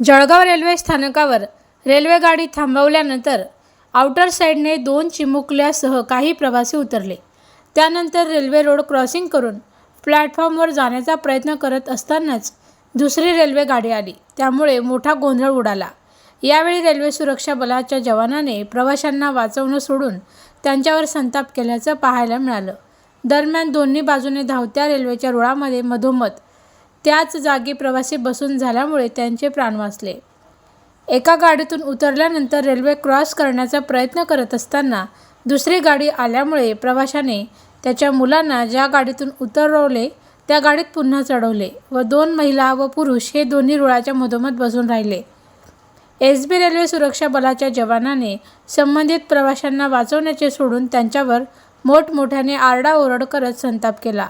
Jalgaon railway स्थानकावर railway गाडी थांबवल्यानंतर outer साईडने दोन चिमुकल्यासह काही प्रवासी उतरले. त्यानंतर रेल्वे रोड क्रॉसिंग करून प्लॅटफॉर्मवर जाण्याचा प्रयत्न करत असतानाच दुसरी रेल्वे गाडी आली. त्यामुळे मोठा गोंधळ उडाला. यावेळी रेल्वे सुरक्षा बलाच्या जवानाने प्रवाशांना वाचवणं सोडून त्यांच्यावर संताप केल्याचं पाहायला मिळालं. दरम्यान दोन्ही बाजूने धावत्या रेल्वेच्या रुळामध्ये मधोमध त्याच जागी प्रवासी बसून झाल्यामुळे त्यांचे प्राण वाचले. एका गाडीतून उतरल्यानंतर रेल्वे क्रॉस करण्याचा प्रयत्न करत असताना दुसरी गाडी आल्यामुळे प्रवाशाने त्याच्या मुलांना ज्या गाडीतून उतरवले त्या गाडीत पुन्हा चढवले व दोन महिला व पुरुष हे दोन्ही रुळाच्या मधोमध बसून राहिले. एस बी रेल्वे सुरक्षा बलाच्या जवानाने संबंधित प्रवाशांना वाचवण्याचे सोडून त्यांच्यावर मोठमोठ्याने आरडाओरड करत संताप केला.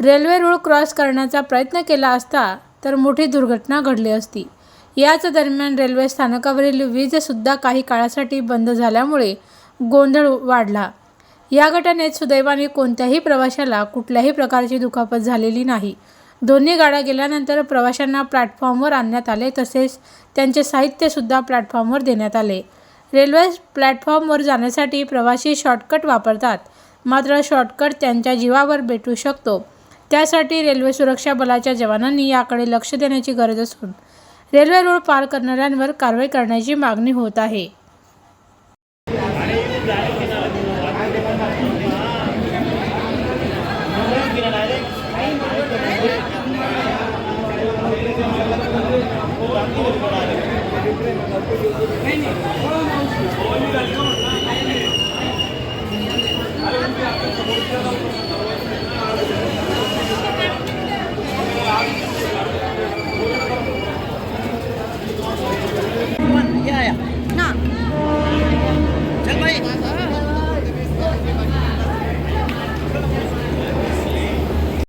रेल्वे रूळ क्रॉस करण्याचा प्रयत्न केला असता तर मोठी दुर्घटना घडली असती. याच दरम्यान रेल्वे स्थानकावरील वीजसुद्धा काही काळासाठी बंद झाल्यामुळे गोंधळ वाढला. या घटनेत सुदैवाने कोणत्याही प्रवाशाला कुठल्याही प्रकारची दुखापत झालेली नाही. दोन्ही गाड्या गेल्यानंतर प्रवाशांना प्लॅटफॉर्मवर आणण्यात आले तसेच त्यांचे साहित्यसुद्धा प्लॅटफॉर्मवर देण्यात आले. रेल्वे प्लॅटफॉर्मवर जाण्यासाठी प्रवासी शॉर्टकट वापरतात मात्र शॉर्टकट त्यांच्या जीवावर भेटू शकतो. त्यासाठी रेल्वे सुरक्षा बलाच्या जवानांनी याकडे लक्ष देण्याची गरज असून रेल्वे रोड पार करणाऱ्यांवर कारवाई करण्याची मागणी होत आहे.